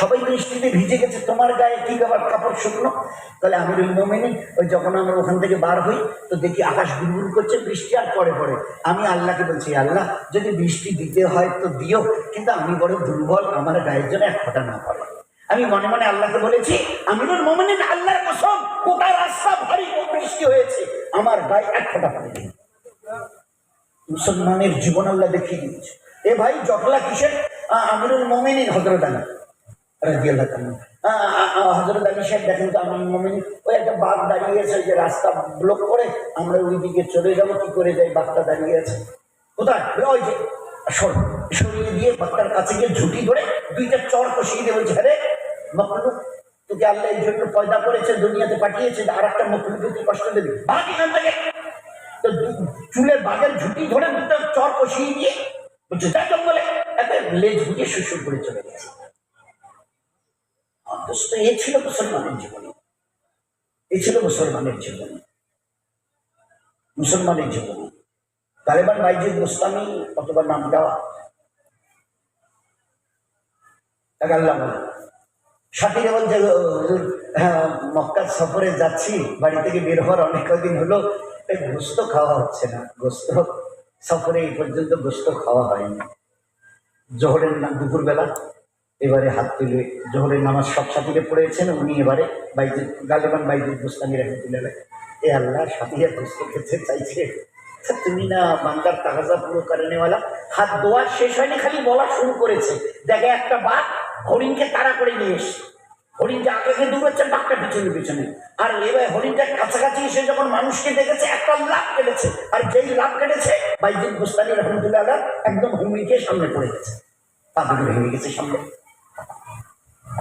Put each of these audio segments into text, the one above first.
সবাই বৃষ্টিতে ভিজে গেছে, তোমার গায়ে কি ব্যাপার কাপড় শুকনো? তাহলে আমিরুল মোমিনী, ওই যখন আমরা ওখান থেকে বার হই, তো দেখি আকাশ গুড়গুড় করছে, বৃষ্টি আর পরে পরে আমি আল্লাহকে বলছি, আল্লাহ, যদি বৃষ্টি দিতে হয় তো দিও, কিন্তু আমি বড় দুর্বল, আমার গায়ের জন্য এক ফোঁটা না পড়ে। আমি মনে মনে আল্লাহকে বলেছি আমিরুল মোমিনিন আল্লাহর কসম, গোটা রাস্তা ভারী বৃষ্টি হয়েছে, আমার গায়ে এক ফোঁটা পড়েনি মুসলমানের জীবন আল্লাহ দেখিয়ে দিয়েছে। এ ভাই, জটলা কিসের? আমিরুল মোমিনিন হজরত আলী। বাঘ চলে পয়দা করেছে, দুনিয়াতে পাঠিয়েছে আর একটা মকলুকে কষ্ট দেবি দু- চুলের বাগের ঝুঁটি ধরে দুটো চর কষিয়ে দিয়ে বলছে জঙ্গলে। একটা লেজ বুঝিয়ে শুশুর করে চলে গেছে। অথচ এ ছিল মুসলমানের জীবনে। এ ছিল মুসলমানের জীবনে। মুসলমানের জীবনে। তালেবান বাইজিদ মুস্তামি কতবার নাম দেওয়া। আল্লাহ সাথীরা বলছে হ্যাঁ, মক্কা সফরে যাচ্ছি বাড়ি থেকে বের হওয়ার অনেক কদিন হলো গোস্ত খাওয়া হচ্ছে না গোস্ত সফরে এই পর্যন্ত গোস্ত খাওয়া হয়নি। জোহরের না দুপুরবেলা এবারে হাত তুলে জোহরের নামাজ সব সাথীরে পড়েছেন, উনি এবারে বাইজুদ, গালেবান বাইজুদ গোস্তানি রহমতুল্লাহ এ আল্লাহ, সাথীরা গোস্ত খেতে চাইছে। তুমি না বান্দার তাগাজা পুরো করে নেওয়ালা। হাত দোয়া শেষ হয়নি, খালি বলা শুরু করেছে। দেখে একটা বাঘ হরিণকে তাড়া করে নিয়ে এসে হরিণটা আগে আগে দৌড়াচ্ছে বাঘটা পিছনে পিছনে। আর এবার হরিণটা কাছাকাছি এসে যখন মানুষকে দেখেছে, একটা লাভ কেটেছে। আর যেই লাভ কেটেছে, বাইজিদ গোস্তানি রহমতুল্লাহ একদম হুমড়িকে সামনে পড়ে গেছে। পা ভেঙে গেছে সামনে।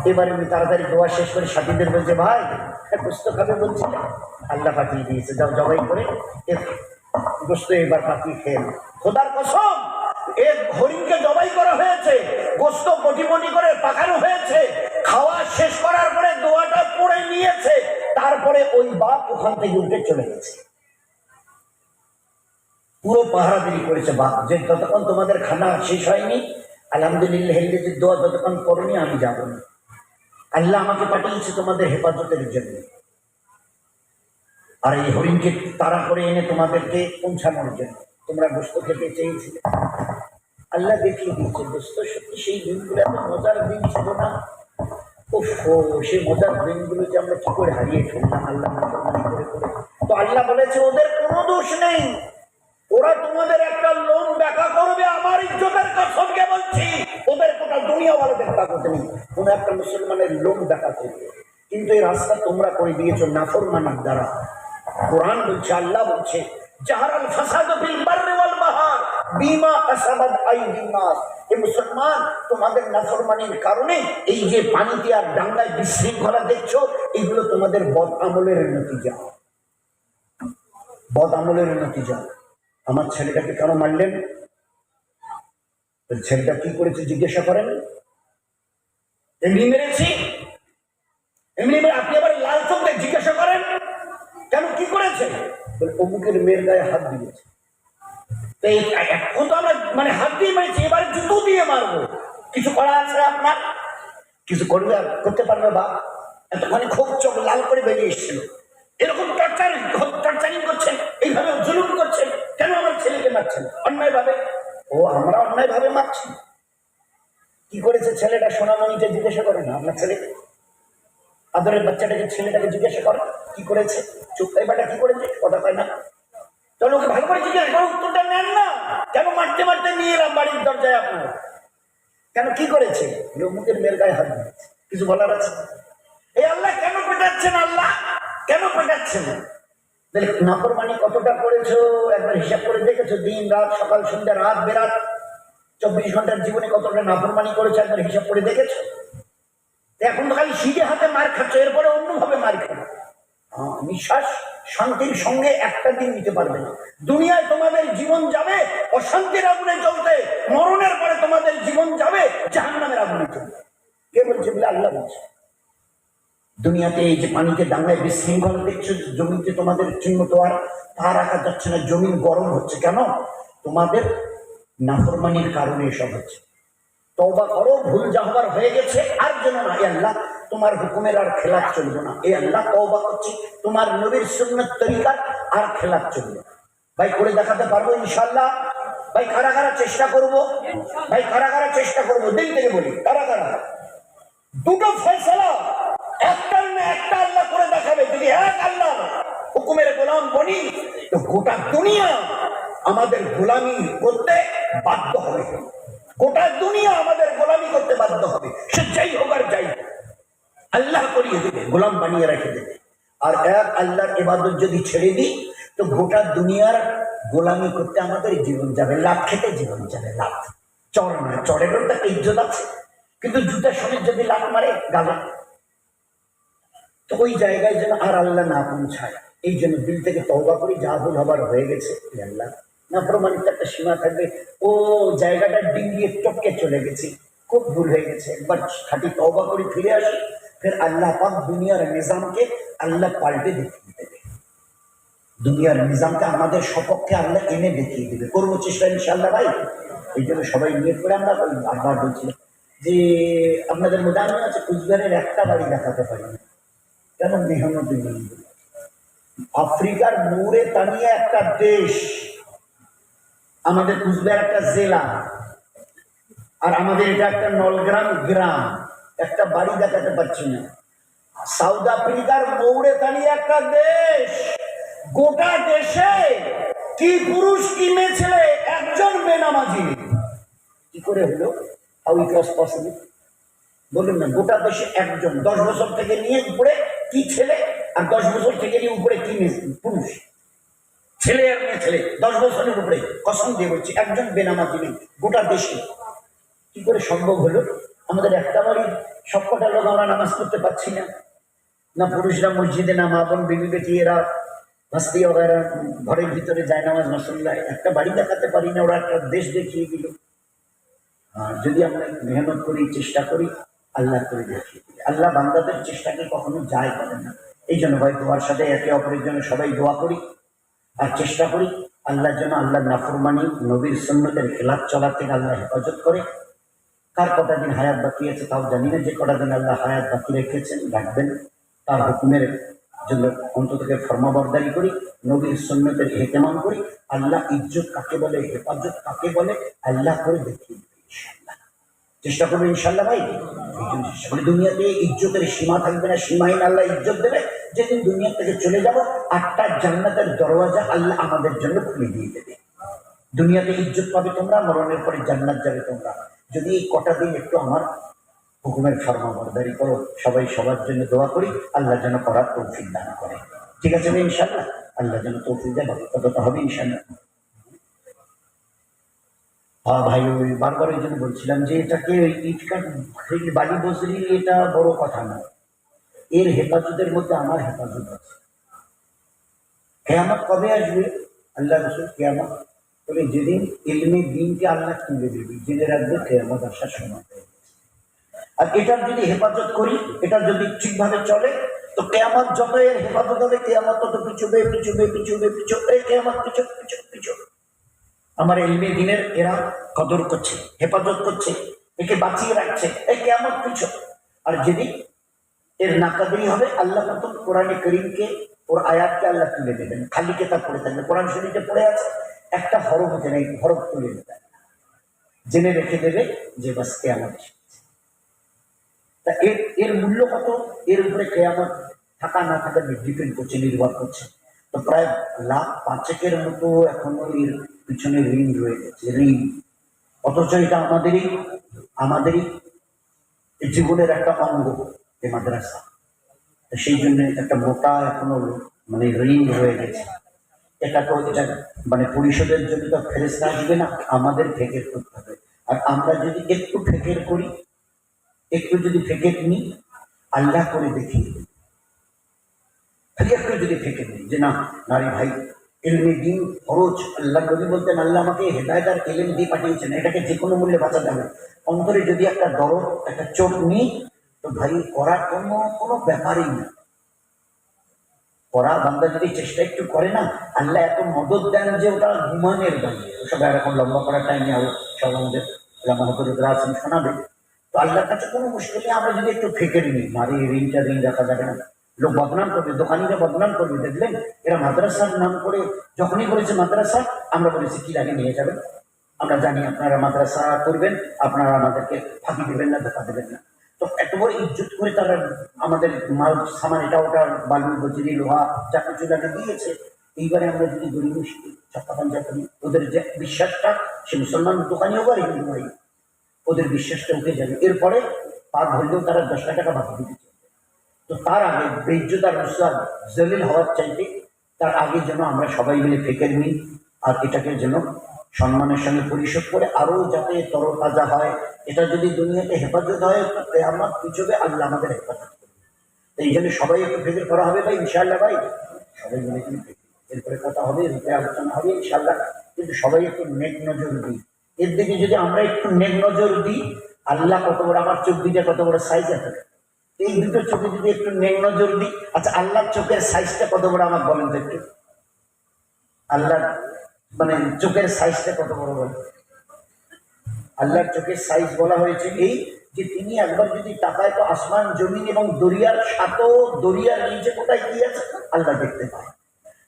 এবারে আমি তাড়াতাড়ি দোয়া শেষ করে, সাথীদের বলছে, ভাই গোস্ত খাবে বলছি। আল্লাহ পাঠিয়ে দিয়েছে, যাও জবাই করে গোস্ত এবার খেয়ে নাও। খোদার কসম এ হরিণকে জবাই করা হয়েছে, গোস্ত পটি করে পাকানো হয়েছে। খাওয়া শেষ করার পরে দোয়াটা পড়ে নিয়েছে, তারপরে ওই বাপ ওখান থেকে উঠে চলে গেছে। পুরো পাহারাদারি করেছে বাপ, যে যতক্ষণ তোমাদের খানা শেষ হয়নি, আলহামদুলিল্লাহ দোয়া যতক্ষণ করনি, আমি যাব না। আল্লাহ আমাকে পাঠিয়েছে তোমাদের হেফাজতের জন্য। আর এই হরিণকে তাড়া করে এনে তোমাদেরকে পৌঁছানোর জন্য। তোমরা গোস্ত খেতে চেয়েছিলে। আল্লাহ দেখিয়ে দিয়েছে, গোস্ত সত্যি সেই দিনগুলো এত মজার দিন ছিল না? ও সেই মজার দিনগুলো যে আমরা কি করে হারিয়ে ফেললাম আল্লাহ করে করে তো আল্লাহ বলেছে, ওদের কোনো দোষ নেই। ওরা তোমাদের একটা লোন দেখা করবে, আমার ইজ্জতের কসমকে বলছি। ওদের কোটা দুনিয়াওয়ালাদের তাগত নেই। কোনো একটা মুসলমানের লোন দেখা করবে। কিন্তু এই রাস্তা তোমরা করে দিয়েছ নাফরমানির দ্বারা। কোরআন বলছে, আল্লাহ বলছে ফাসাদ ফিল বাররি ওয়াল বাহার, বিমা কাসাবাত আইদিন এ মুসলমান, তোমাদের নাফরমানির কারণে এই যে পানিতে আর ডাঙ্গায় বিশৃঙ্খলা দেখছ, এগুলো তোমাদের বদ আমলের নতিজা। বদ আমলের নতিজা। আমার ছেলেটাকে কেন মারলেন? ছেলেটা কি করেছে জিজ্ঞাসা করেন? এমনি মেরেছি? এমনি মেরে আপনি আবার লাল চোখ জিজ্ঞাসা করেন? কেন কি করেছে? অমুকের মেয়ের গায়ে হাত দিয়েছে। এখন তো আমরা মানে হাত দিয়ে মেরেছি, এবারে জুতো দিয়ে মারবো। কিছু করা আছে আপনার? কিছু করবে করতে পারবে বা এতখানি খুব চোখ লাল করে বেরিয়ে এসেছিল। এরকম টর্চার টর্চারিং করছেন, এইভাবে জুলুম করছেন, কেন আমার ছেলেকে মারছেন? অন্যায় ভাবে ও, আমরা অন্যায় ভাবে মারছি। কি করেছে ছেলেটা সোনামণিকে জিজ্ঞাসা করে না আপনার ছেলেকে আদরের বাচ্চাটাকে ছেলেটাকে জিজ্ঞাসা করে, কি করেছে? চুপ কি করেছে? কথা কয় না। চলো ওকে ভালো করে জিজ্ঞাসা উত্তরটা নেন না। কেন মারতে মারতে নিয়ে এলাম বাড়ির দরজায় আপনার? কেন কি করেছে? লোকের মেয়ের গায়ে হাত কিছু বলার আছে? এই আল্লাহ কেন পেটাচ্ছেন আল্লাহ? কেন পেটাচ্ছেন তাহলে নাফরমানি কতটা করেছ? একবার হিসাব করে দেখেছ দিন রাত সকাল সন্ধ্যা রাত বেরাত? চব্বিশ ঘণ্টার জীবনে কতটা নাফরমানি করেছ একবার হিসাব করে দেখেছ? এখন তো খালি সিজে হাতে মার খাচ্ছ এরপরে অন্যভাবে মার খাবে। হ্যাঁ, নিঃশ্বাস শান্তির সঙ্গে একটা দিন নিতে পারবে না। দুনিয়ায় তোমাদের জীবন যাবে অশান্তির আগুনে চলতে মরণের পরে তোমাদের জীবন যাবে জাহান্নামের আগুনে চলবে কে বলছে বলে? আল্লাহ বলছে। দুনিয়াতে এই যে পানিতে ডাঙ্গায় বিশৃঙ্খলা দেখছ, জমিতে তোমাদের চিহ্ন তো আর পা রাখা যাচ্ছে না, জমিন গরম হচ্ছে কেন? তোমাদের নাফরমানির কারণে এসব হচ্ছে। তওবা করো, ভুল যাহবার হয়ে গেছে, আর যেন না আল্লাহ, তোমার হুকুমের আর খেলাপ চলবে না। এ আল্লাহ, তওবা করছি, তোমার নবীর সুন্নত তরিকার আর খেলাপ চলবে ভাই, করে দেখাতে পারব ইনশাল্লাহ ভাই, কারা কারা চেষ্টা করব? ভাই, কারা কারা চেষ্টা করব? দিন থেকে বলি, কারা কারা? দুটো ফয়সালা। আমাদের গোলামি করতে বাধ্য হবে। গোটা দুনিয়া আমাদের গোলামি করতে বাধ্য হবে। সে যাই হোক আর যাই আল্লাহ করিয়ে দেবে, গোলাম বানিয়ে রেখে দেবে। আর এক আল্লাহর এবাদত যদি ছেড়ে দিই, তো গোটা দুনিয়ার গোলামি করতে আমাদের জীবন যাবে, লাভ খেতে জীবন যাবে, লাভ। চর না, চরেরও তো ইজ্জত আছে। কিন্তু জুতার সমেত যদি লাভ মারে গালে তো ওই জায়গায় যেন আর আল্লাহ না পৌঁছায়। এই জন্য দিল থেকে তওবা করি, যা ভুল হবার হয়ে গেছে। আল্লাহ, না প্রমাণিত একটা সীমা থাকবে। ও জায়গাটা ডিঙ্গিয়ে টপকে চলে গেছি। খুব ভুল হয়ে গেছে। একবার খাটি তওবা করি, ফিরে আসি। ফের আল্লাহ পাক দুনিয়ার নিজামকে আল্লাহ পাল্টে দেখিয়ে দেবে। দুনিয়ার নিজামকে আমাদের সপক্ষে আল্লাহ এনে দেখিয়ে দেবে। করব চেষ্টা ইনশাল্লাহ ভাই। এই জন্য সবাই নিয়ে করে আমরা আবার বলছিলাম যে, আপনাদের মধ্যে আমি আছে, কুচবিহারের একটা বাড়ি দেখাতে পারি না কেন মেহনতি? নেই আফ্রিকার মোড়ে তানিয়ে একটা দেশ, আমাদের কুচবিহার একটা জেলা, আর আমাদের এটা একটা নলগ্রাম গ্রাম, একটা বাড়ি দেখাতে পারছি না। সাউথ আফ্রিকার মৌড়ে দাঁড়িয়ে একটা দেশ, গোটা দেশে কি পুরুষ, কি মেয়ে ছেলে, একজন বেনামাজি। কি করে হলো? হাউ ইট ওয়াজ পসিবল বলুন না, গোটা দেশে একজন, দশ বছর থেকে নিয়ে উপরে কি ছেলে আর দশ বছর থেকে নিয়ে উপরে কি পুরুষ। ছেলে আর মেয়ে ছেলে, দশ বছরের উপরে। কসম দিয়ে বলছি, একজন বেনামাজি নেই গোটা দেশে। কি করে সম্ভব হলো? আমাদের একটা বাড়ির সবকটা লোক আমরা নামাজ পড়তে পারছি না। না পুরুষরা মসজিদে না মা বোন বিবি বেটি, এরা ভাস্তি ওরা ঘরের ভিতরে যায় নামাজ মসল্লায় একটা বাড়ি দেখাতে পারি না, ওরা একটা দেশ দেখিয়ে দিল। যদি আমরা মেহনত করি, চেষ্টা করি আল্লাহ করে দেখিয়ে আল্লাহ বান্দাদের চেষ্টাকে কখনো যায় করে না। এই জন্য ভাই দোয়ার সাথে একে অপরের জন্য সবাই দোয়া করি আর চেষ্টা করি আল্লাহর জন্য আল্লাহ নাফরমানি, নবীর সন্ন্যতের খেলাফ চলার থেকে আল্লাহ হেফাজত করে। কার কটা দিন হায়াত বাকি আছে তাও জানি না, যে কটা দিন আল্লাহ হায়াত বাকি রেখেছেন, রাখবেন। তার হুকুমের জন্য অন্তত থেকে ফর্মাবরদারি করি, নবীর সন্ন্যতের হেতেমাম করি। আল্লাহ ইজ্জত কাকে বলে, হেফাজত কাকে বলে, আল্লাহ করে দেখিয়ে চেষ্টা করব ইনশাল্লাহ ভাই। করি। দুনিয়াতে ইজ্জতের সীমা থাকবে না সীমাহীন আল্লাহ ইজ্জত দেবে। যেদিন দুনিয়া থেকে চলে যাব, আটটা জান্নাতের দরওয়াজা আল্লাহ আমাদের জন্য খুলে দিয়ে দেবে। দুনিয়াতে ইজ্জত পাবে তোমরা, মরণের পরে জান্নাত যাবে তোমরা। যদি এই কটা দিন একটু আমার হুকুমের ফর্মাবরদারি করো, সবাই সবার জন্য দোয়া করি, আল্লাহ যেন করার তৌফিক দান করে। ঠিক আছে ইনশাল্লাহ আল্লাহ যেন তৌফিক দেয় ততটা হবে ইনশাল্লাহ ভাই, ওই বারবার ওই জন্য বলছিলাম যে এটাকে ওই ইটকাট বালি বসরি এটা বড় কথা না এর হেফাজতের মধ্যে আমার হেফাজত আছে। কেয়ামত কবে আসবে? আল্লাহ রসুল কেয়ামত। বলে যেদিন ইলমে দিনকে আল্লাহ তুলে দেবে, জেনে রাখবে কেয়ামত আসার সময় আর এটার যদি হেফাজত করি এটা যদি ঠিকভাবে চলে, তো কেয়ামত যত এর হেফাজত হবে, কেয়ামত তত পিছুবে পিছুবে পিছুবে পিছুবে, কেয়ামত পিছু পিছু পিছু আমার এলমে দিনের এরা কদর করছে, হেফাজত করছে, একে বাঁচিয়ে রাখছে এই কেয়ামত পিছু। আর যদি এর নাকাদারি হবে, আল্লাহ প্রথম কোরআনে করিমকে, ওর আয়াতকে আল্লাহ তুলে দেবেন, খালি কেতাব পড়ে থাকবে। কোরআন শরীফে পড়ে আছে, একটা হরফ হচ্ছে না, এই হরফ তুলে দেবেন জেনে রেখে দেবে যে বাস কেয়ামত। তা এর এর মূল্য কত? এর উপরে কেয়ামত থাকা না থাকা ডিপেন্ড করছে, নির্ভর করছে। তো প্রায় লাখ পাঁচেকের মতো এখনও এর পিছনে ঋণ রয়ে গেছে ঋণ। অথচ এটা আমাদেরই আমাদেরই জীবনের একটা অঙ্গ এই মাদ্রাসা। সেই জন্য একটা মোটা এখনও মানে ঋণ রয়ে গেছে। এটা তো এটা মানে পরিশোধের জন্য তো ফেরেস্তা আসবে না, আমাদের ফেকের করতে হবে। আর আমরা যদি একটু ফেকের করি, একটু যদি ফেকের নিই, আল্লাহ করে দেখি করে যদি ফেকের নিই যে না, নারী ভাই এলমে দিন খরচ, আল্লাহ বলতেন, আল্লাহ আমাকে দিয়ে পাঠিয়েছেন, এটাকে যে কোনো মূল্যে বাঁচাতে হবে। অন্তরে যদি একটা দরদ, একটা চোখ নিই, তো ভাই করার কোনো কোনো ব্যাপারই না। পড়া বান্দা যদি চেষ্টা একটু করে না, আল্লাহ এত মদত দেন যে ওটা ঘুমানের দাঁড়িয়ে ওসব এরকম লম্বা করার টাইমে আরও সব আমাদের আল্লাহ আছেন শোনাবে। তো আল্লাহর কাছে কোনো মুশকিল নেই আমরা যদি একটু ফেকে নিই মারি ঋণটা ঋণ রাখা যাবে না। লোক বদনাম করবে দোকানিরা বদনাম করবে, দেখলেন? এরা মাদ্রাসার নাম করে, যখনই বলেছে মাদ্রাসা, আমরা বলেছি, কি লাগে নিয়ে যাবেন? আমরা জানি আপনারা মাদ্রাসা করবেন, আপনারা আমাদেরকে ফাঁকি দেবেন না, ধোকা দেবেন না। তো এত বড় ইজ্জত করে তারা আমাদের মাল, সামান, এটা ওটা, বালু বজরি লোহা, যা কিছু লাগে দিয়েছে। এইবারে আমরা যদি গরিব পাঞ্জা করি ওদের যে বিশ্বাসটা, সে মুসলমান দোকানি হোক আর হিন্দু ওদের বিশ্বাসটা উঠে যাবে। এরপরে পা ধরলেও তারা দশ টাকা বাকি দিতে। তো তার আগে বেজ্জতার রুসাদ জলিল হওয়ার চাইতে তার আগে যেন আমরা সবাই মিলে ফেকে নিই আর এটাকে যেন সম্মানের সঙ্গে পরিশোধ করে আরও যাতে তরতাজা হয়। এটা যদি দুনিয়াতে হেফাজত হয় আমার পিছবে আল্লাহ আমাদের হেফাজত করবে। এই জন্য সবাই একটু ফিকির করা হবে ভাই, ইনশাআল্লাহ ভাই? সবাই মিলে কিন্তু এরপরে কথা হবে, এরপরে আলোচনা হবে, ইনশাআল্লাহ। কিন্তু সবাই একটু নেক নজর দিই। এর দিকে যদি আমরা একটু নেক নজর দিই, আল্লাহ কত বড়, আমার চোখ দিকে কত বড় সাইজ আছে এই দুটো চোখে যদি একটু নেক নজর দিই আচ্ছা আল্লাহর চোখের সাইজটা কত বড় আমার বলেন তো একটু? মানে চোখের সাইজটা কত বড় বলেন? আল্লাহর চোখের সাইজ বলা হয়েছে এই যে তিনি একবার যদি তাকায় তো আসমান, জমিন এবং দরিয়ার সাতো দরিয়ার নিচে কোথায় কি আছে? আল্লাহ দেখতে পায়।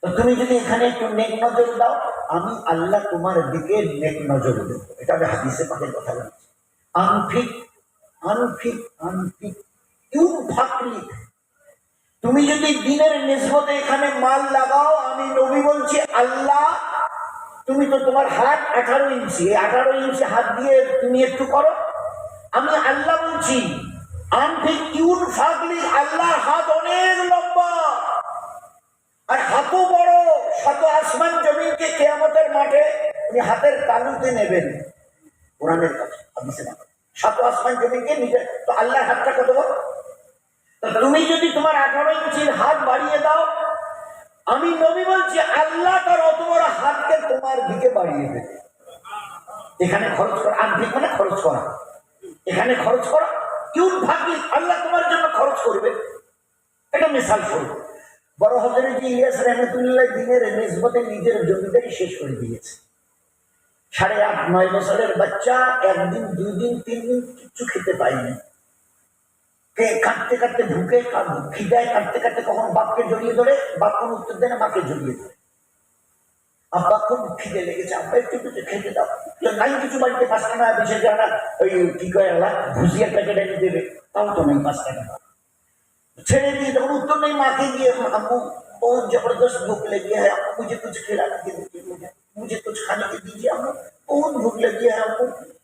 তো তুমি যদি এখানে একটু নেক নজর দাও, আমি আল্লাহ তোমার দিকে নেক নজর দেবো। এটা আমি হাদিসে পাকের কথা বলছি। আনফিক আনফিক আনফিক। তুমি যদি দিনের নিসবতে এখানে মাল লাগাও, আমি নবী বলছি, আল্লাহ, তুমি তো তোমার হাত আঠারো ইঞ্চি আঠারো ইঞ্চি হাত দিয়ে তুমি একটু করো। আমি আল্লাহ বলছি, আমি আল্লাহর হাত অনেক লম্বা। আর হাতও বড়, শত আসমান জমিনকে কেয়ামতের মাঠে উনি হাতের তালুতে নেবেন। কোরআনের না শত আসমান জমিনকে নিজে তো আল্লাহর হাতটা কত বড়? তুমি যদি তোমার আঠারো ইঞ্চির হাত বাড়িয়ে দাও, আমি নবী বলছি, আল্লাহ তার অত বড় হাতকে তোমার দিকে বাড়িয়ে দেবে। এখানে খরচ করা আর্থিক মানে খরচ করা, এখানে খরচ করা, কেউ ভাবি আল্লাহ তোমার জন্য খরচ করবে। এটা মিশাল স্বরূপ বড় হজরে যে ইলিয়াস রহমতুল্লাহ দিনের নিসবতে নিজের জমিটাই শেষ করে দিয়েছে। সাড়ে আট, নয় বছরের বাচ্চা একদিন, দুই দিন, তিন দিন কিচ্ছু খেতে পায়নি। কে কাঁদতে কাঁদতে ভুকে কাঁদ- খিদায় কাঁদতে কাঁদতে কখন বাপকে জড়িয়ে ধরে বাপ কোনো উত্তর দেয় না মাকে জড়িয়ে ধরে আব্বা খুব খিদে লেগেছে আব্বা একটু কিছু খেতে দাও তো নাই কিছু বাড়িতে পাঁচ টাকা বিশেষ জানা ওই কি কয় আল্লাহ ভুজিয়ার প্যাকেট এনে দেবে তাও তো নেই পাঁচ টাকা ছেড়ে দিয়ে যখন उत्तर नहीं मांगे दिए हमको बहुत जबरदस्त भूख लगी है आपको मुझे कुछ खिलाने के दीजिए मुझे मुझे कुछ खाने के दीजिए हमको बहुत भूख लगी है हमको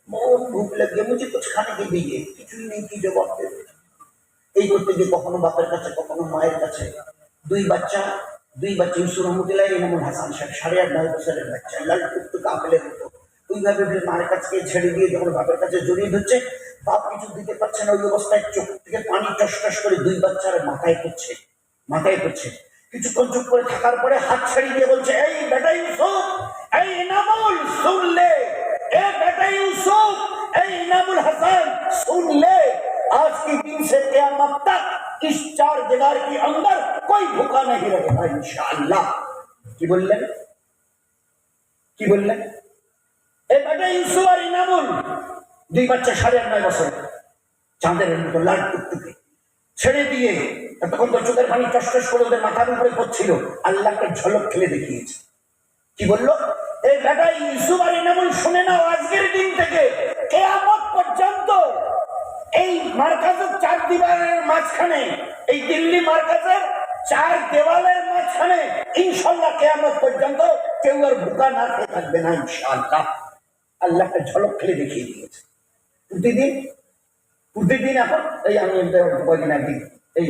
बहुत भूख लगी है मुझे कुछ खाने के दीजिए কিছুই নেই কি জবাব দেবে এই করতে গিয়ে কখনো বাপের কাছে, কখনো মায়ের কাছে। দুই বাচ্চা দুই বাচ্চা ইউসুর রহমতুল্লাহ ইনামুল হাসান সাহেব, সাড়ে আট, নয় বছরের বাচ্চা। লাল টুকটুক আপেলের মতো। ওইভাবে মায়ের কাছে ছেড়ে দিয়ে যখন বাপের কাছে জড়িয়ে ধরছে, বাপ কিছু দিতে পারছে না, ওই অবস্থায় চোখ থেকে পানি টস টস করে দুই বাচ্চার মাথায় পড়ছে মাথায় পড়ছে। কিছুক্ষণ চুপ করে থাকার পরে হাত ছেড়ে দিয়ে বলছে, এই বেটা ইউসুফ, এই ইনামুল শুনলে? এ বেটা ইউসুফ, এই ইনামুল হাসান, শুনলে? आज के दिन से क्यामत तक इस चार दीवार के अंदर कोई भूखा नहीं रहेगा इंशाअल्लाह কি বললেন কি বললেন এই বেটা ইউসুফ আর ইনামুল দুই বাচ্চা সাড়ে আট নয় বছর চাঁদের মতো লাল টুকটুকে ছেড়ে দিয়ে তখন তো চোখের পানি টস করে ওদের মাথার উপরে পড়ছিল আল্লাহকে ঝলক খেলে দেখিয়েছে কি বললো এই বেটা ইউসুফ আর ইনামুল শুনে নাও আজকের দিন থেকে কেয়ামত পর্যন্ত এই মার্কাজের চার দিবারের মাঝখানে, এই দিল্লি মার্কাজের চার দেওয়ালের মাঝখানে ইনশাল্লাহ কেয়ামত পর্যন্ত কেউ আর ভুকা না খেয়ে থাকবে না ইনশাল্লাহ। আল্লাহকে ঝলক খেলে দেখিয়ে দিয়েছে। প্রতিদিন প্রতিদিন এখন, এই আমি কদিন আগে এই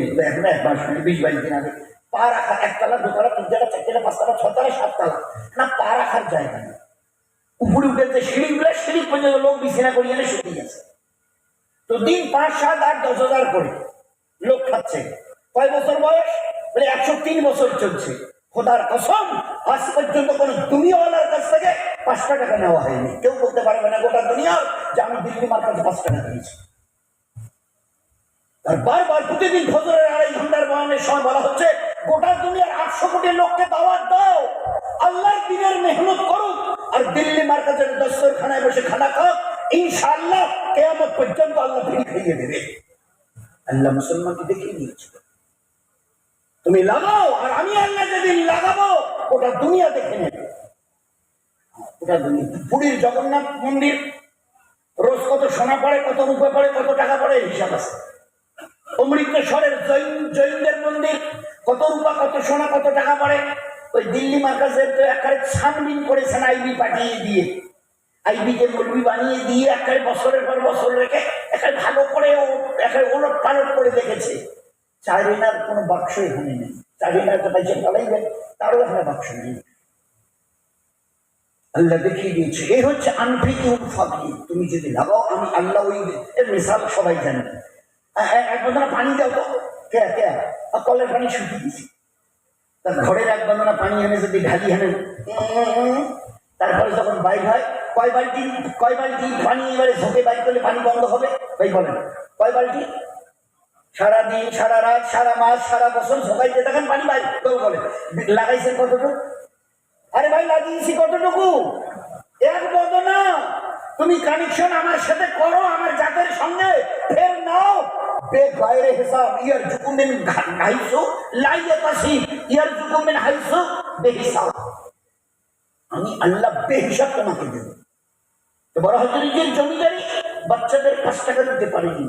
এক মাস বিশ বাইশ দিন আগে পা রাখা একতলা, দোতলা, তিনতলা, চারতলা, পাঁচতলা, ছতলা, সাততলা, না পা রাখার জায়গা নেই। উপরে উঠে যে সিঁড়িগুলো সিঁড়ি পর্যন্ত লোক বিছানা করিয়ে শুকিয়ে গেছে। তো দিন পাঁচ, সাত, আট, দশ হাজার করে লোক খাচ্ছে। কয় বছর বয়স? বলে একশো তিন বছর চলছে। খোদার কসম, আজ পর্যন্ত কোন দুনিয়াওয়ালার কাছ থেকে পাঁচটা টাকা নেওয়া হয়নি। কেউ বলতে পারবে না গোটা দুনিয়া যে আমি দিল্লি মার কাছে পাঁচ টাকা দিয়েছি। আর বারবার প্রতিদিন ফজরের আড়াই ঘণ্টার বয়ানের সময় বলা হচ্ছে, গোটা দুনিয়ার আটশো কোটি লোককে দাওয়াত দাও। আল্লাহর দিনের মেহনত করুক। আর দিল্লি মার্কাজের দস্তরখানায় বসে খানা খাক। কেয়ামত পর্যন্ত আল্লাহ ফিরে খাইয়ে দেবে। আল্লাহ মুসলমানকে দেখিয়ে তুমি লাগাও, আর আমি আল্লাহ যেদিন লাগাবো, ওটা দুনিয়া দেখে নেবে। ওটা দুনিয়া। পুরীর জগন্নাথ মন্দির, রোজ কত সোনা পড়ে, কত রূপে পড়ে, কত টাকা পড়ে, হিসাব আছে। অমৃতসরের জৈন, জৈনদের মন্দির, কত রূপা, কত সোনা, কত টাকা পড়ে, ওই দিল্লি মার্কাজের তো একেবারে ছানবিন করেছেন আইবি পাঠিয়ে দিয়ে। আইবিকে মলবি বানিয়ে দিয়ে একেবারে বছরের পর বছর রেখে একেবারে ভালো করে ও একেবারে ওলট পালট করে দেখেছে। চারিনার কোনো বাক্স এখানে নেই। চারিনার কথা যে পালাইবেন তারও এখানে বাক্স নেই। আল্লাহ দেখিয়ে দিয়েছে এই হচ্ছে আনফিকি ফাঁকি। তুমি যদি লাগাও আমি আল্লাহ ওই মিসাল সবাই জানে। এক বন্ধনা পানি দাও তো। কে কে? আর কলের পানি শুকিয়ে দিছি তার ঘরের এক বন্ধনা পানি এনে যদি ঢালি উম, তারপরে যখন বাইক হয়, কয় বালতি কয় বালতি পানি এবারে ঝোঁকে বাইক করলে পানি বন্ধ হবে? ভাই বলেন। কয় বালতি? সারা দিন, সারা রাত, সারা মাস, সারা বছর ঝোঁকাইতে থাকেন, পানি বাইর কেউ বলে। লাগাইছেন কতটুকু? আরে ভাই, লাগিয়েছি কতটুকু? এক বদনা। তুমি কানেকশন আমার সাথে করো, আমার জাতের সঙ্গে। ফের নাও। বে গায়রে হিসাব, ইয়ার জুকুমিন হাইসু লাইয়া তাসিব ইয়ার জুকুমিন হাইসু, বে হিসাব। আমি আল্লাহ বে হিসাব তোমাকে দেব। তো বড় নিজের জমিদারি, বাচ্চাদের পাঁচ টাকা দিতে পারিনি।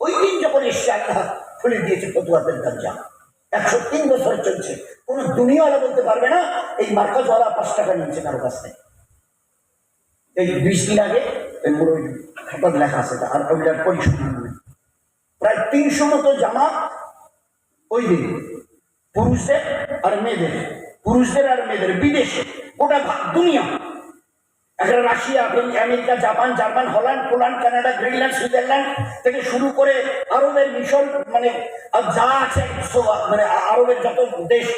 ওই দিন যখন এসছে আল্লাহ খুলে দিয়েছে ফতুয়াদের দরজা, একশো তিন বছর চলছে, কোন দুনিয়াওয়ালা বলতে পারবে না, এই মার্কাজওয়ালা পাঁচ টাকা নিয়েছে কারও কাছ থেকে। এই বিশ দিন আগে খাতার লেখা আছে আর ওইটার পরিসংখ্যান নেই প্রায় তিনশো মতো জামা ওই দিন, পুরুষদের আর মেয়েদের। পুরুষদের আর মেয়েদের, বিদেশে ভা- দুনিয়া। এখন Russia, America- America, Japan, German, Holland, Poland, Canada, Greenland, Switzerland থেকে শুরু করে আরবের মিশন মানে যা আছে মানে আরবের যত দেশ,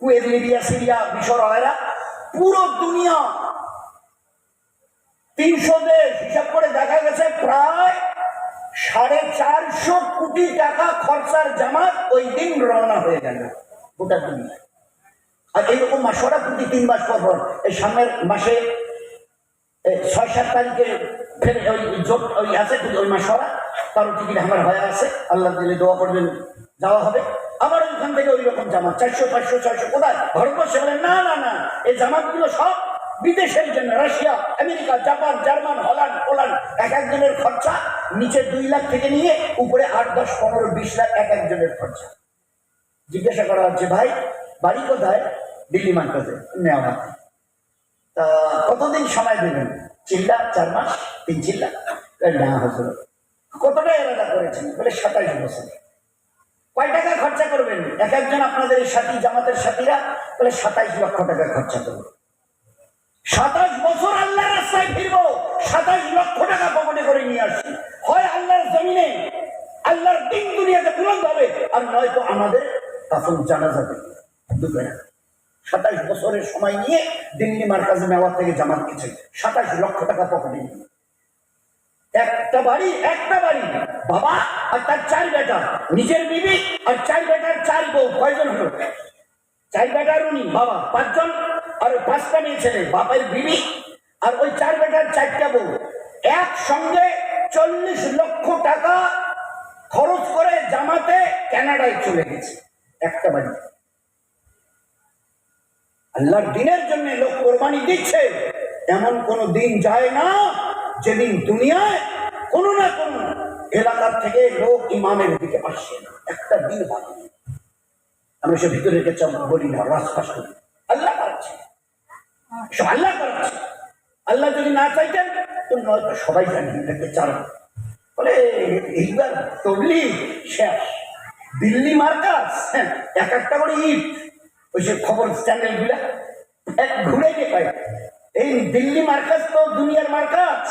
কুয়েত, লিবিয়া, সিরিয়া, মিশর এরা পুরো দুনিয়া। তিনশো দেশ, হিসাব করে দেখা গেছে, প্রায় সাড়ে চারশো কোটি টাকা খরচার জামাত ওই দিন রওনা হয়ে গেল, গোটা দুনিয়ায়। আর এইরকম মাসরা প্রতি তিন মাস পর পর এই সামনের মাসে ছয় সাত তারিখে ফের ওই জোট, ওই আছে ওই মাসরা কারও টিকিট আমার হয়ে আছে, আল্লাহ দিলে দোয়া করবেন, যাওয়া হবে। আবার ওইখান থেকে ওই রকম জামাত, চারশো, পাঁচশো, ছয়শো, কোথায়? ভারতবর্ষে বলেন, না না না, এই জামাতগুলো সব বিদেশের জন্য, Russia, America, Japan, German, Holland, Poland, এক একজনের খরচা, নিচে দুই লাখ থেকে নিয়ে উপরে আট, দশ, পনেরো, বিশ লাখ এক একজনের খরচা। জিজ্ঞাসা করা হচ্ছে, ভাই বাড়ি কোথায়? দিল্লি মার্কাজে নেওয়া তা কতদিন সময় দেবেন? চিল্লা, চার মাস? তিন চিল্লা? না হজুর কতটা এরাদা করেছেন? বলে সাতাইশ বছর। কয় টাকা খরচা করবেন? এক একজন আপনাদের সাথী, জামাতের সাথীরা বলে সাতাইশ লক্ষ টাকা খরচা করবে। সাতাশ বছর আল্লাহ রাস্তায় ফিরবো সাতাশ লক্ষ টাকা পকেটে করে নিয়ে আসছি। হয় আল্লাহর জমিনে, আল্লাহর দিন দুনিয়াতে বুলন্দ হবে, আর নয়তো আমাদের তখন জানা যাবে সাতাশ বছরের সময় নিয়ে দিল্লি মার্কাজে নেওয়ার থেকে জামাত গেছে। সাতাশ লক্ষ টাকা পকেটে একটা বাড়ি একটা বাড়ি। বাবা আর তার চার বেটা, নিজের বিবি আর চার বেটার চার বউ, কয়জন হলো? চার বেটার উনি, বাবা পাঁচজন আর ওই পাঁচটা মেয়ে ছেলে, বাপের বিবি আর ওই চার বেটার চারটা বউ। একসঙ্গে চল্লিশ লক্ষ টাকা খরচ করে জামাতে কানাডায় চলে গেছে। একটা বাড়ি। আল্লাহর দিনের জন্য লোক কোরবানি দিচ্ছে। এমন কোন দিন যায় না যেদিন দুনিয়ায় কোনো না কোনো এলাকার থেকে লোক ইমামের দিকে আসছে না। একটা দিন না। আমরা সে ভিতরে গেছে বলি না রাজপাস করি। আল্লাহ করাচ্ছে। আল্লাহ করাচ্ছে। আল্লাহ যদি না চাইতেন তো নয়তো সবাই জানি এটাকে চালান বলে এইবার তবলি শেষ। দিল্লি মার্কাস হ্যাঁ, এক একটা করে ইট। ওই যে খবর চ্যানেলগুলা এক ঘুরে যে পাই এই দিল্লি মার্কাজ তো দুনিয়ার মার্কাস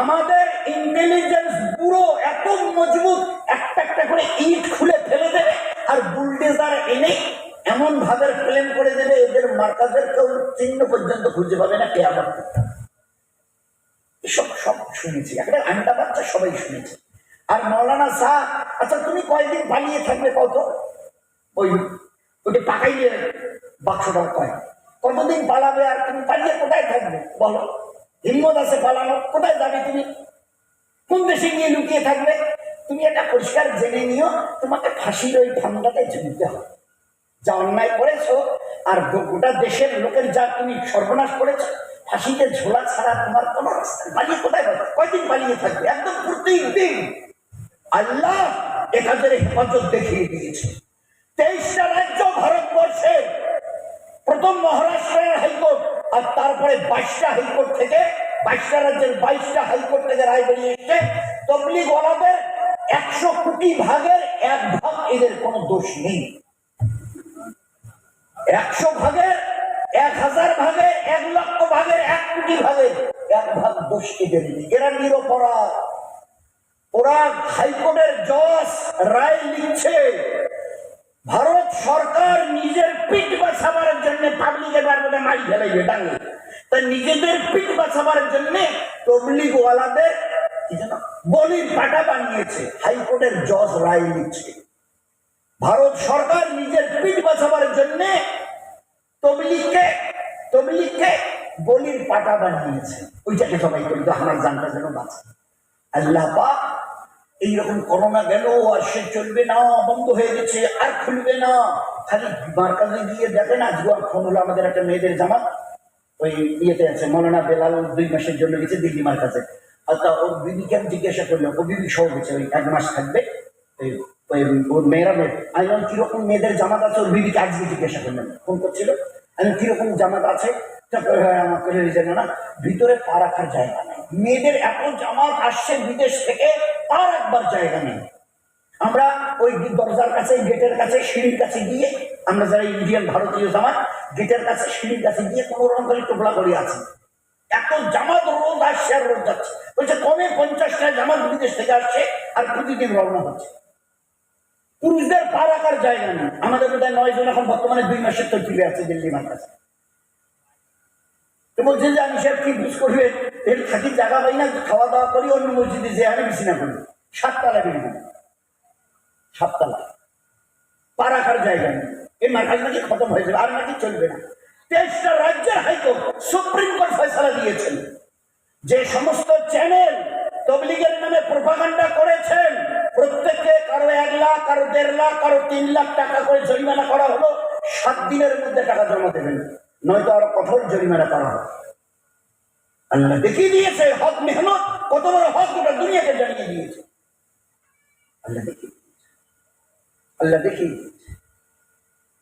আমাদের ইন্টেলিজেন্স পুরো এত মজবুত, একটা একটা করে ইট খুলে ফেলে দেবে আর বুলডেজার এনে এমন ভাবে প্লেন করে দেবে, এদের মার্কাজের কেউ চিহ্ন পর্যন্ত খুঁজে পাবে না কে আমার এসব সব শুনেছি একটা আন্ডা বাচ্চা সবাই শুনেছে। আর মৌলানা শাহ আচ্ছা তুমি কয়দিন পালিয়ে থাকবে কত ওই পাকাইলে কয় কতদিন পালাবে আর তুমি পালিয়ে কোথায় থাকবে? বলো। হিম্মত আছে পালানো কোথায় যাবে তুমি? কোন দেশে গিয়ে লুকিয়ে থাকবে? তুমি এটা পরিষ্কার জেনে নিও, তোমাকে ফাঁসির ওই ঠান্ডাতে হবে। যা অন্যায় করেছ আর গোটা দেশের লোকের যা তুমি সর্বনাশ করেছ, ফাঁসিতে ঝোলা ছাড়া তোমার কোনো পালিয়ে কোথায় পাবে কয়দিন পালিয়ে থাকবে? একদম প্রত্যেক দিন। আল্লাহ এ কাজের হেফাজত দেখিয়ে দিয়েছে। তেইশটা রাজ্য ভারতবর্ষে প্রথম মহারাষ্ট্রের হাইকোর্ট আর তারপরে বাইশটা হাইকোর্ট থেকে, বাইশটা রাজ্যের বাইশটা হাইকোর্ট থেকে রায় বেরিয়ে এসছে তবলিগ ওয়ালাদের একশো কোটি ভাগের এক ভাগ এদের কোনো দোষ নেই। একশো ভাগের এক হাজার ভাগে, এক লক্ষ ভাগের এক কোটি ভাগের এক ভাগ দোষ এদের নেই। এরা নিরপরাধ। ওরা হাইকোর্টের জজ রায় লিখছে, ভারত সরকার নিজের পিঠ বা বাঁচাবার জন্য পাবলিকের বারবার মারি ফেলাইবে ডাঙ্গে। নিজেদের পিঠ বাঁচাবার জন্য তবলিগ ওয়ালাদের বলির পাটা বানিয়েছে, হাইকোর্টের জজ রায় নিচ্ছে। ভারত সরকার নিজের পিঠ বাঁচাবার জন্য তবলিগকে তবলিগকে বলির পাটা বানিয়েছে। ওইটাকে সবাই করি আমার জানটা যেন বাঁচে। আল্লাহ পাক এইরকম করোনা গেল, আর সে চলবে না, বন্ধ হয়ে গেছে, আর খুলবে না। খালি মার্কাজে গিয়ে দেখে না জুয়ার ফোন হলো আমাদের একটা মেয়েদের জামা ওই ইয়েতে আছে মৌলানা বেলাল দুই মাসের জন্য গেছে দিদি দিল্লি মার্কাজে। আচ্ছা ওর বিবিকে আমি জিজ্ঞাসা করলাম ও বিবি সহ গেছে ওই এক মাস থাকবে? ওই- ওর মেয়েরা মেয়ে আমি বললাম, কীরকম মেয়েদের জামাত আছে? ওর বিবিকে আজকে জিজ্ঞাসা করলাম ফোন করছিল আমি কীরকম জামাত আছে? আমাকে জানে না ভিতরে পা রাখার জায়গা নেই। মেয়েদের এত জামাত আসছে বিদেশ থেকে পা একবার জায়গা নেই। আমরা ওই দরজার কাছে, গেটের কাছে, সিঁড়ির কাছে গিয়ে, আমরা যারা ইন্ডিয়ান ভারতীয় জামাত, গেটের কাছে, সিঁড়ির কাছে গিয়ে কোনো রকম করে টোপলা করে আছি। এত জামাত রোজ আসছে আর রোজ যাচ্ছে। বলছে কমে পঞ্চাশটা জামাত বিদেশ থেকে আসছে আর প্রতিদিন রওনা হচ্ছে? পুরুষদের পা রাখার জায়গা নেই। আমাদের বোধহয় নয় জন এখন বর্তমানে দুই মাসের তো ফিরে আছে দিল্লি মার তো বলছে যে, আমি সাহেব কি বুঝ করবে এর থাকি জায়গা পাই না খাওয়া দাওয়া করি, অন্য মসজিদে যে আমি বিছানা করি। সাততলা বিল্ডিং। সাততলা। পা রাখার জায়গা নেই। এই মার্কাজ নাকি খতম হয়ে যাবে, আর নাকি চলবে না। তেইশটা রাজ্যের হাইকোর্ট সুপ্রিম কোর্ট ফয়সালা দিয়েছেন। যে সমস্ত চ্যানেল তবলিগের নামে প্রপাগান্ডা করেছেন, প্রত্যেককে কারও এক লাখ, কারও দেড় লাখ, কারও তিন লাখ টাকা করে জরিমানা করা হলো, সাত দিনের মধ্যে টাকা জমা দেবেন। নয়তো আরও কঠোর জরিমানা করা হবে। আল্লাহ দেখিয়ে দিয়েছে, হক মেহনত, কত বড় হক গোটা দুনিয়াকে জানিয়ে দিয়েছে। আল্লাহ দেখিয়ে। আল্লাহ দিয়েছে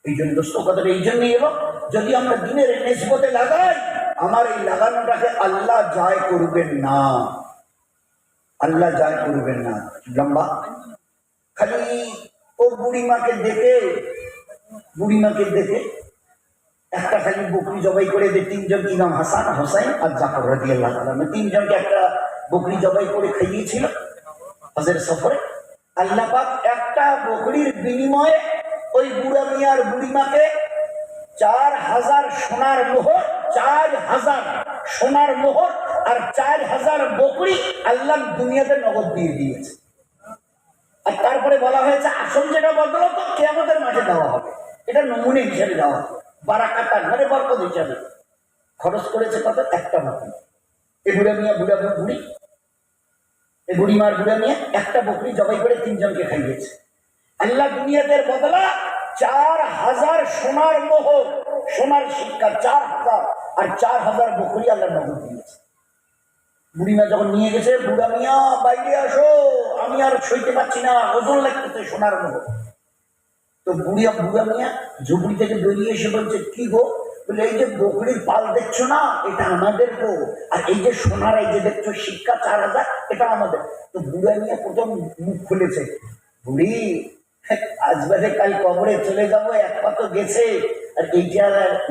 এই জন্য দোস্ত, কথাটা এই জন্যই এলো যদি আমরা দিনের নেসবতে লাগাই, আমার এই লাগানোটাকে আল্লাহ জয় করবেন না। আল্লাহ জয় করবেন না। লম্বা। খালি ও বুড়িমাকে দেখে বুড়িমাকে দেখে, একটা খালি বকরি জবাই করে দে, তিনজন ইমাম হাসান, হোসাইন আর জাফর রাজি আল্লাহ তিনজনকে একটা বকরি জবাই করে খাইয়েছিল হজের সফরে। আল্লাহ পাক একটা বকরির বিনিময়ে ওই বুড়া মিয়ার বুড়িমাকে চার হাজার সোনার মোহর, চার হাজার সোনার মোহর আর চার হাজার বকরি আল্লাহ দুনিয়াতে নগদ দিয়ে দিয়েছে। আর তারপরে বলা হয়েছে, আসল যেটা বদল তো কেয়ামতের মাঠে দেওয়া হবে। এটা নমুনে হিসেবে দেওয়া হবে। বারাকাতা ঘরে বরকত হিসাবে। খরচ করেছে কত? একটা বকরি। এ বুড়া মিয়া, বুড়া বুড়ি এই বুড়িমার বুড়া নিয়ে একটা বকরি জবাই করে তিনজনকে খাইয়েছে। আল্লাহ দুনিয়াদের বদলা চার হাজার সোনার মোহর সোনার শিক্ষা চার হাজার, আর চার হাজার বকরি আল্লাহ নগদ দিয়েছে। বুড়িমা যখন নিয়ে গেছে, বুড়া মিয়া, বাইরে আসো, আমি আর সইতে পারছি না, ওজন লাগতেছে সোনার মোহর তো বুড়িয়া বুড়া মিয়া ঝুপড়ি থেকে বেরিয়ে এসে বলছে, কি গো বলে, এই যে বকরির পাল দেখছ না, এটা আমাদের গো আর এই যে সোনার, এই যে দেখছ শিক্ষা চার হাজার, এটা আমাদের। তো বুড়া মিয়া প্রথম মুখ খুলেছে। বুড়ি বাদে কাল কবরে চলে যাব, এক পা তো গেছে। আর এইটা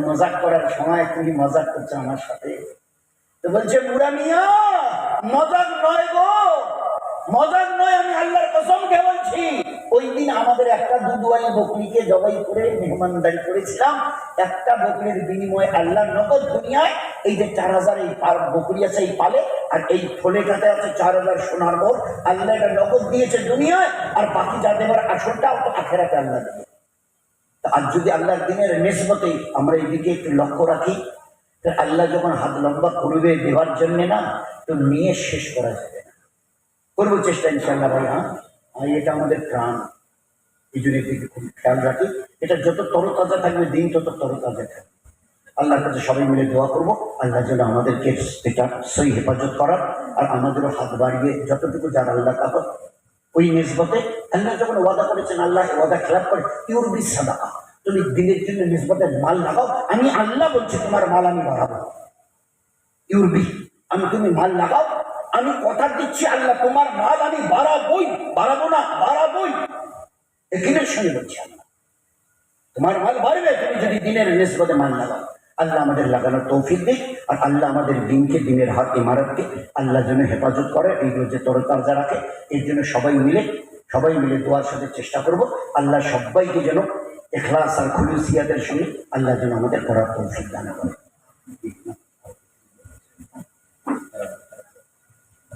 মজাক করার সময়, তুমি মজাক করছ আমার সাথে? তো বলছে, বুড়া মিয়া, মজাক নয় গো। মজাক নয়, আমি আল্লাহর কসমকে বলছি, ওই দিন আমাদের একটা দুধওয়ালি বকরিকে জবাই করে, মেহমানদারি করেছিলাম। একটা বকরির বিনিময়ে আল্লাহ নগদ দুনিয়ায় এই যে চার হাজার এই বকরি আছে এই পালে, আর এই থলেটাতে আছে চার হাজার সোনার মোর আল্লাহ এটা নগদ দিয়েছে দুনিয়ায়, আর বাকি যা দেবার আসলটা তো আখেরাতে আল্লাহ দেবে। আর যদি আল্লাহর দিনের নেসবতে আমরা এই দিকে একটু লক্ষ্য রাখি আল্লাহ যখন হাত লম্বা করবে দেওয়ার জন্যে না, তো নিয়ে শেষ করা যাবে করব চেষ্টা ইনশাল্লাহ ভাই হ্যাঁ? এটা আমাদের প্রাণ। এই জন্য খুব খেয়াল রাখি। এটা যত তরতাজা থাকবে, দিন তত তরতাজা থাকবে। আল্লাহর কাছে সবাই মিলে দোয়া করব। আল্লাহ যেন আমাদেরকে এটা সই হেফাজত করার আর আমাদেরও হাত বাড়িয়ে যতটুকু যার আল্লাহ কাপড় ওই নিসবতে আল্লাহ যখন ওয়াদা করেছেন, আল্লাহ ওয়াদা খেলাপ করে, ইউরবি সাদাকা। তুমি দিনের জন্য নিসবতে মাল লাগাও আমি আল্লাহ বলছি, তোমার মাল আমি বাড়াবো। ইউরবি, আমি তুমি মাল লাগাও আমি কথা দিচ্ছি, আল্লাহ তোমার মাল আমি বাড়াবই, বাড়াবো না, বাড়াবই। এখানের সঙ্গে বলছি তোমার মাল বাড়বে, তুমি যদি দিনের নিসবতে মাল লাগাও আল্লাহ আমাদের লাগানোর তৌফিক দিক, আর আল্লাহ আমাদের দিনকে দিনের হাত ইমারতকে আল্লাহ যেন হেফাজত করে এইগুলো যে তরতাজা রাখে। এর জন্য সবাই মিলে সবাই মিলে দোয়ার সাথে চেষ্টা করব, আল্লাহ সবাইকে যেন এখলাস আর খুলুসিয়াদের সঙ্গে আল্লাহ যেন আমাদের করার তৌফিক দান করে।